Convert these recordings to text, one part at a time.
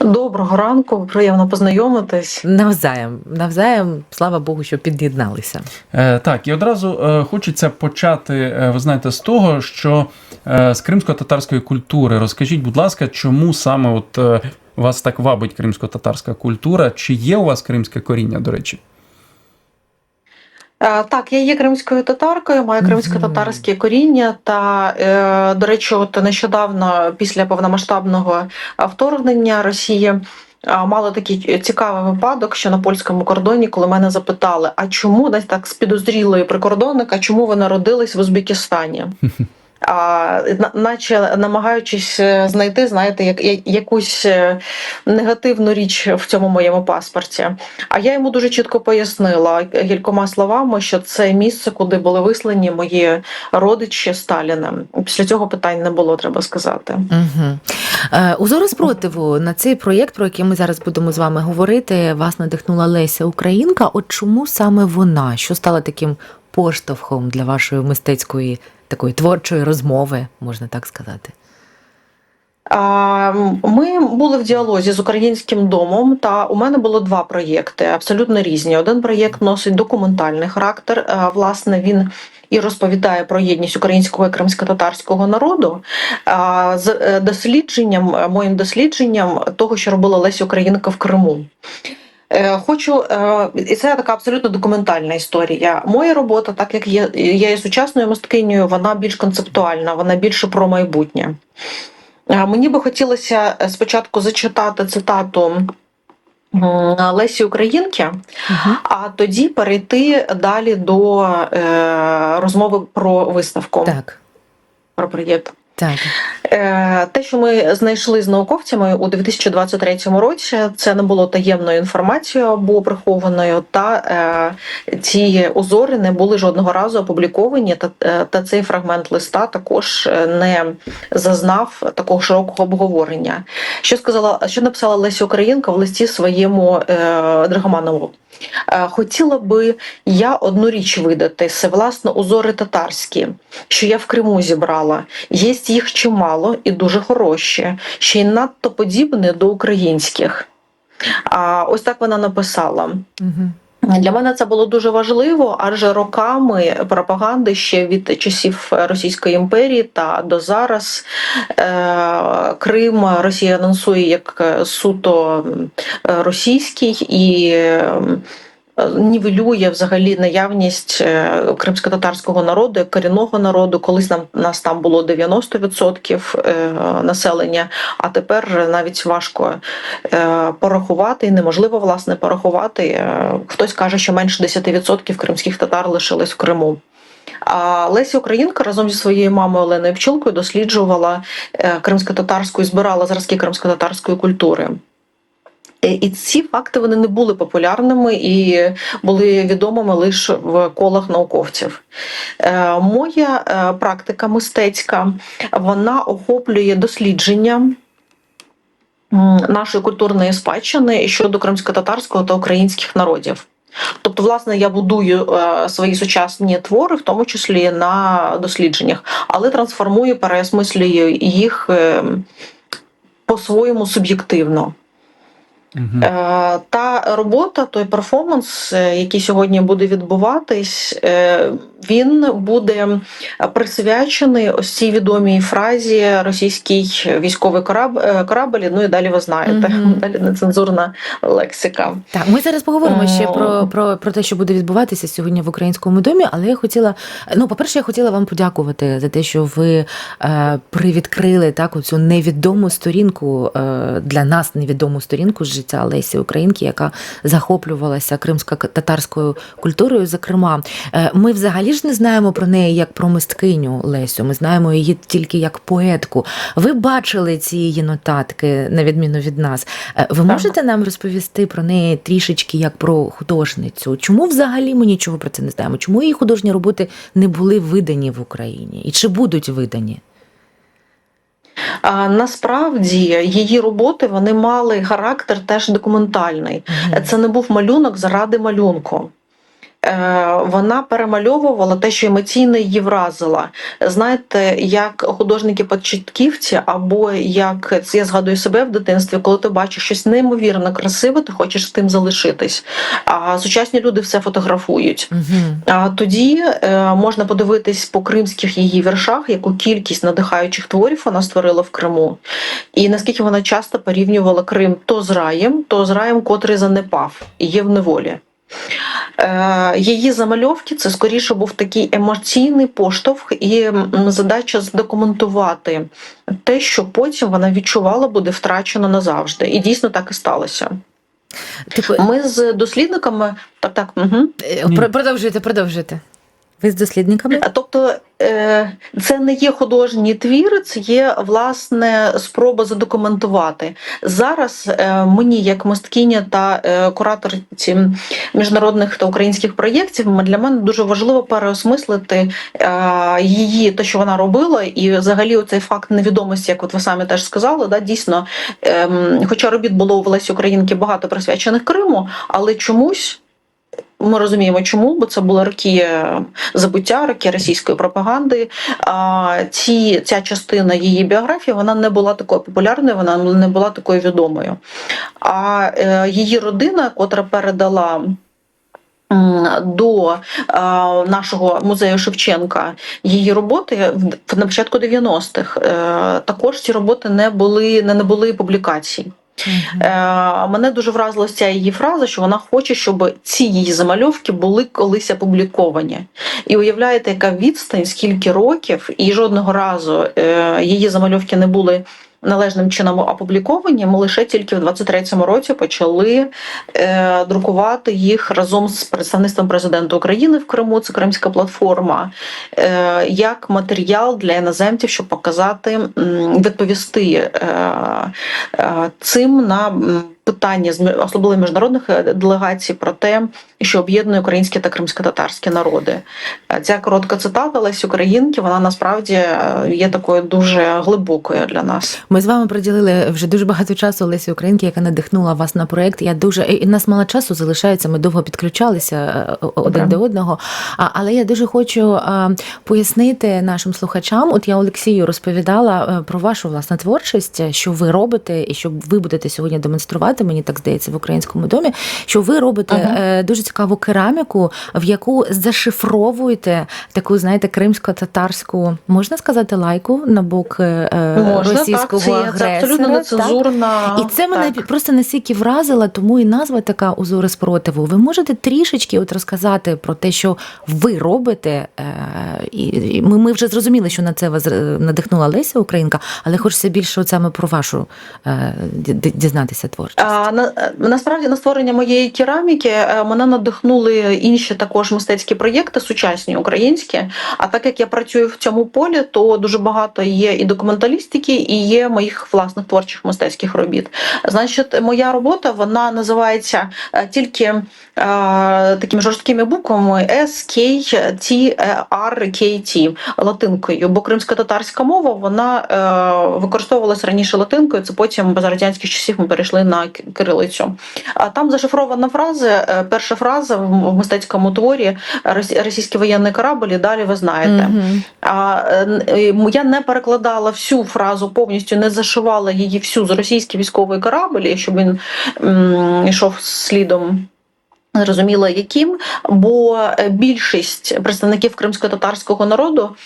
Доброго ранку, приємно познайомитись. Навзаєм, навзаєм, слава Богу, що під'єдналися. Е, так, і одразу е, хочеться почати, е, ви знаєте, з того, що е, з кримсько-татарської культури. Розкажіть, будь ласка, чому саме от е, вас так вабить кримсько-татарська культура? Чи є у вас кримське коріння, до речі? Е, Так, я є кримською татаркою, маю кримсько-татарське коріння. Та, е, до речі, от нещодавно, після повномасштабного вторгнення Росії, е, мала такий цікавий випадок, що на польському кордоні, коли мене запитали, а чому десь так з підозрілої прикордонника, чому ви народились в Узбекистані? А, наче намагаючись е, знайти, знаєте, як, я- якусь е, негативну річ в цьому моєму паспорті. А я йому дуже чітко пояснила кількома словами, що це місце, куди були вислані мої родичі Сталіним. Після цього питань не було, треба сказати. Угу. У зору спротиву на цей проєкт, про який ми зараз будемо з вами говорити, вас надихнула Леся Українка. От чому саме вона? Що стала таким поштовхом для вашої мистецької такої творчої розмови, можна так сказати? Ми були в діалозі з українським домом, та у мене було два проєкти абсолютно різні. Один проєкт носить документальний характер. Власне, він і розповідає про єдність українського і кримсько-татарського народу з е, дослідженням, е, моїм дослідженням того, що робила Леся Українка в Криму. Е, Хочу, е, і це така абсолютно документальна історія. Моя робота, так як є, я є сучасною мисткинею, вона більш концептуальна, вона більше про майбутнє. Е, Мені би хотілося спочатку зачитати цитату Лесі Українки, Угу. а тоді перейти далі до розмови про виставку Так, про проєкт. Так. Е, Те, що ми знайшли з науковцями у 2023 році, це не було таємною інформацією або прихованою, та е, ці узори не були жодного разу опубліковані. Та, е, та цей фрагмент листа також е, не зазнав такого широкого обговорення. Що сказала, що написала Леся Українка в листі своєму е, Драгоманову? Хотіла би я одну річ видати це власне узори татарські, що я в Криму зібрала. Їх чимало і дуже хороші, ще й надто подібні до українських. А ось так вона написала. Угу. Для мене це було дуже важливо, адже роками пропаганди ще від часів Російської імперії та до зараз е, Крим Росія анонсує як суто е, російський і. Е, Нівелює взагалі наявність е, кримсько-татарського народу, як корінного народу. Колись нам нас там було 90% е, населення, а тепер навіть важко порахувати і неможливо власне порахувати. Хтось каже, що менше 10% кримських татар лишились в Криму. А Леся Українка разом зі своєю мамою Оленою Пчілкою досліджувала кримсько-татарську і збирала зразки кримсько-татарської культури. Е, І ці факти вони не були популярними і були відомими лише в колах науковців. Е, Моя е, практика мистецька вона охоплює дослідження нашої культурної спадщини щодо кримсько-татарського та українських народів. Тобто, власне, я будую свої сучасні твори, в тому числі на дослідженнях, але трансформую, переосмислюю їх е, по-своєму суб'єктивно. Угу. Е, Та робота, той перформанс, е, який сьогодні буде відбуватись, е, він буде присвячений ось цій відомій фразі російський військовий кораб, корабель. Ну і далі ви знаєте, Мгм. далі нецензурна лексика. Так, ми зараз поговоримо ще про, про, про те, що буде відбуватися сьогодні в українському домі. Але я хотіла, ну, по-перше, я хотіла вам подякувати за те, що ви е, привідкрили так оцю невідому сторінку е, для нас невідому сторінку життя Лесі Українки, яка захоплювалася кримсько-татарською культурою. Зокрема, Е, ми взагалі ж не знаємо про неї як про мисткиню Лесю. Ми знаємо її тільки як поетку. Ви бачили ці її нотатки, на відміну від нас. Е, Ви можете нам розповісти про неї трішечки як про художницю? Чому взагалі ми нічого про це не знаємо? Чому її художні роботи не були видані в Україні? І чи будуть видані? Насправді її роботи вони мали характер теж документальний. Це не був малюнок заради малюнку. Е, вона перемальовувала те, що емоційно її вразила. Знаєте, як художники-початківці, або як я згадую себе в дитинстві, коли ти бачиш щось неймовірно красиве, ти хочеш з тим залишитись. А сучасні люди все фотографують. Угу. А тоді е, можна подивитись по кримських її віршах, яку кількість надихаючих творів вона створила в Криму, і наскільки вона часто порівнювала Крим то з раєм, то з раєм, котрий занепав і є в неволі. Е, Її замальовки це скоріше був такий емоційний поштовх і задача здокументувати те, що потім вона відчувала, буде втрачено назавжди. І дійсно так і сталося. Типу, Ми з дослідниками так, так. Угу. е, продовжуйте, продовжуйте. Ви з дослідниками? Тобто е, це не є художній твір, це є власне спроба задокументувати. Зараз е, мені, як мисткиня та е, кураторці міжнародних та українських проєктів, для мене дуже важливо переосмислити її, те, що вона робила, і взагалі оцей факт невідомості, як от ви самі теж сказали, да, дійсно, ем, хоча робіт було у Лесі Українки багато присвячених Криму, але чомусь. Ми розуміємо, чому, бо це були роки забуття, роки російської пропаганди. А ці, ця частина її біографії вона не була такою популярною, вона не була такою відомою. А е, її родина, котра передала. До нашого музею Шевченка її роботи на початку 90-х е, також ці роботи не були не, не були публікацій. Мгм. Е, мене дуже вразила ця її фраза, що вона хоче, щоб ці її замальовки були колись опубліковані. І уявляєте, яка відстань, скільки років, і жодного разу е, її замальовки не були. Належним чином опубліковані, ми лише тільки в 23-му році почали е, друкувати їх разом з представництвом президента України в Криму. Це Кримська платформа, е, як матеріал для іноземців, щоб показати, відповісти е, е, цим на питання з особливо міжнародних е, делегацій про те, що об'єднує українські та кримсько-татарські народи. Е, Ця коротка цитата Лесі Українки, вона насправді е, є такою дуже глибокою для нас. Ми з вами приділили вже дуже багато часу Лесі Українки, яка надихнула вас на проект. Я дуже і нас мало часу залишається. Ми довго підключалися один Добре. до одного. А, але я дуже хочу а, пояснити нашим слухачам. От я Олексію розповідала про вашу власне творчість, що ви робите, і що ви будете сьогодні демонструвати. Мені так здається, в українському домі. Що ви робите Ага. е, дуже цікаву кераміку, в яку зашифровуєте таку, знаєте, кримсько-татарську, можна сказати, лайку на бок е, Можна російського так, агресора. це абсолютно нецензурна. І це мене так. просто настільки вразило, тому і назва така узори спротиву. Ви можете трішечки от розказати про те, що ви робите. е, І ми, ми вже зрозуміли, що на це вас е, надихнула Леся Українка, але хочеться більше от саме про вашу е, ді- ді- дізнатися творчість. На, насправді на створення моєї кераміки е, мене надихнули інші також мистецькі проєкти, сучасні українські. А так як я працюю в цьому полі, то дуже багато є і документалістики, і є моїх власних творчих мистецьких робіт. Значить, моя робота вона називається е, тільки е, такими жорсткими буквами S, K, T, R, K, T латинкою, бо кримсько-татарська мова вона е, використовувалася раніше латинкою. Це потім без радянських часів ми перейшли на кирилицю. А там зашифрована фраза. е, Перша фраза в мистецькому творі «Рос- російський воєнний корабль. І далі ви знаєте. А н- е, я не перекладала всю фразу повністю, не зашивала її всю з російський військовий корабль, щоб він йшов слідом. Зрозуміло, яким, бо е, більшість представників кримсько-татарського народу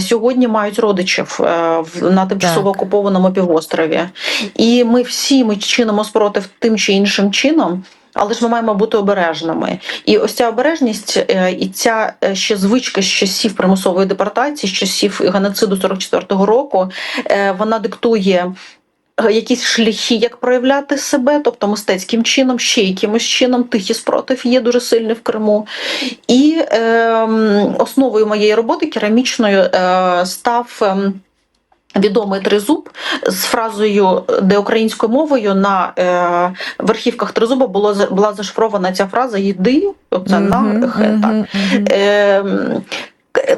сьогодні мають родичів е, на тимчасово окупованому півострові, і ми всі ми чинимо спротив тим чи іншим чином. Але ж ми маємо бути обережними. І ось ця обережність е, і ця ще звичка з часів примусової депортації, з часів геноциду 44-го року, вона диктує. Е, Якісь шляхи, як проявляти себе, тобто мистецьким чином, ще якимось чином, тихий спротив є дуже сильний в Криму. І ем, основою моєї роботи керамічною е, став. ем, Відомий тризуб з фразою, де українською мовою на е, верхівках тризуба було була зашифрована ця фраза Йди, оце на Мгм, хе, так. мгм. Ем, К-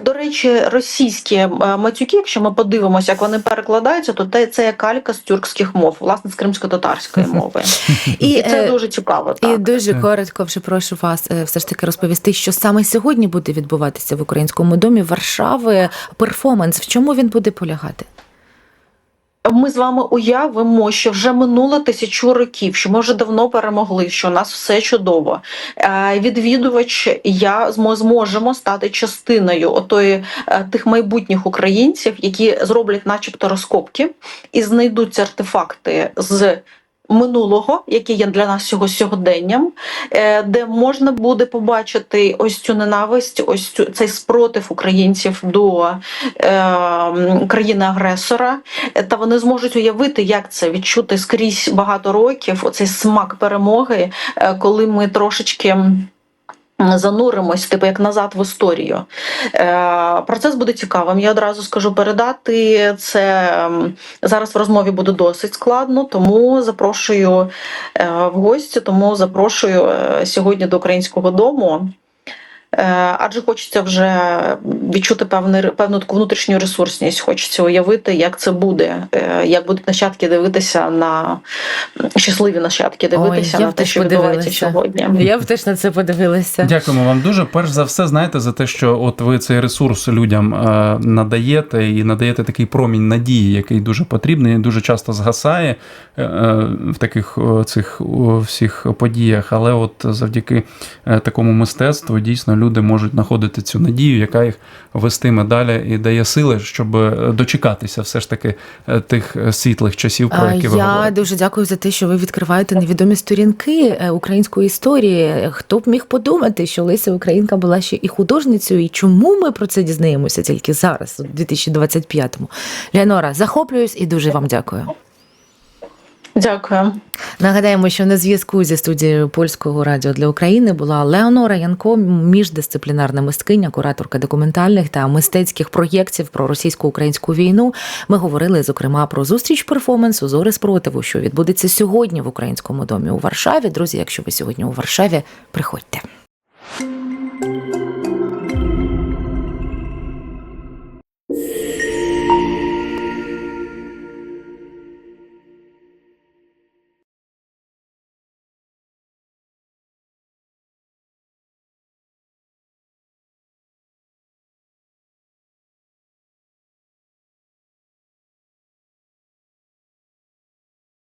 До речі, російські е, матюки, якщо ми подивимося, як вони перекладаються, то те- це є калька з тюркських мов, власне, з кримсько-татарської мови. І це е, дуже цікаво. І дуже коротко вже прошу вас е, все ж таки розповісти, що саме сьогодні буде відбуватися в українському домі Варшави. Перформанс. В чому він буде полягати? Ми з вами уявимо, що вже минуло тисячу років, що ми вже давно перемогли, що у нас все чудово. Е, Відвідувач, я змо- зможемо стати частиною отої е, тих майбутніх українців, які зроблять, начебто, розкопки і знайдуть артефакти з. Минулого, який є для нас цього сьогоденням, е, де можна буде побачити ось цю ненависть, ось цю цей спротив українців до е, країни-агресора, Е, та вони зможуть уявити, як це відчути скрізь багато років. Оцей смак перемоги, е, коли ми трошечки. Зануримось, типу як назад в історію. Е, Процес буде цікавим. Я одразу скажу передати це зараз в розмові буде досить складно, тому запрошую е, в гості, тому запрошую е, сьогодні до українського дому. Е, Адже хочеться вже відчути певний, певну таку внутрішню ресурсність, хочеться уявити, як це буде, е, як будуть нащадки дивитися на щасливі нащадки дивитися я на те, що відбувається сьогодні. Я б теж на це подивилася. Дякуємо вам дуже. Перш за все, знаєте, за те, що от ви цей ресурс людям е, надаєте і надаєте такий промінь надії, який дуже потрібний, дуже часто згасає в таких цих всіх подіях. Але от завдяки такому мистецтву дійсно люди можуть знаходити цю надію, яка їх вестиме далі і дає сили, щоб е, дочекатися все ж таки е, тих е, світлих часів, про які ви Я говорите. дуже дякую за те, що ви відкриваєте невідомі сторінки української історії. Хто б міг подумати, що Леся Українка була ще і художницею, і чому ми про це дізнаємося тільки зараз, у 2025-му? Леонора, захоплююсь і дуже вам дякую. Дякую. Нагадаємо, що на зв'язку зі студією польського радіо для України була Леонора Янко, міждисциплінарна мисткиня, кураторка документальних та мистецьких проєктів про російсько-українську війну. Ми говорили зокрема про зустріч перформансу Зори спротиву, що відбудеться сьогодні в українському домі у Варшаві. Друзі, якщо ви сьогодні у Варшаві, приходьте.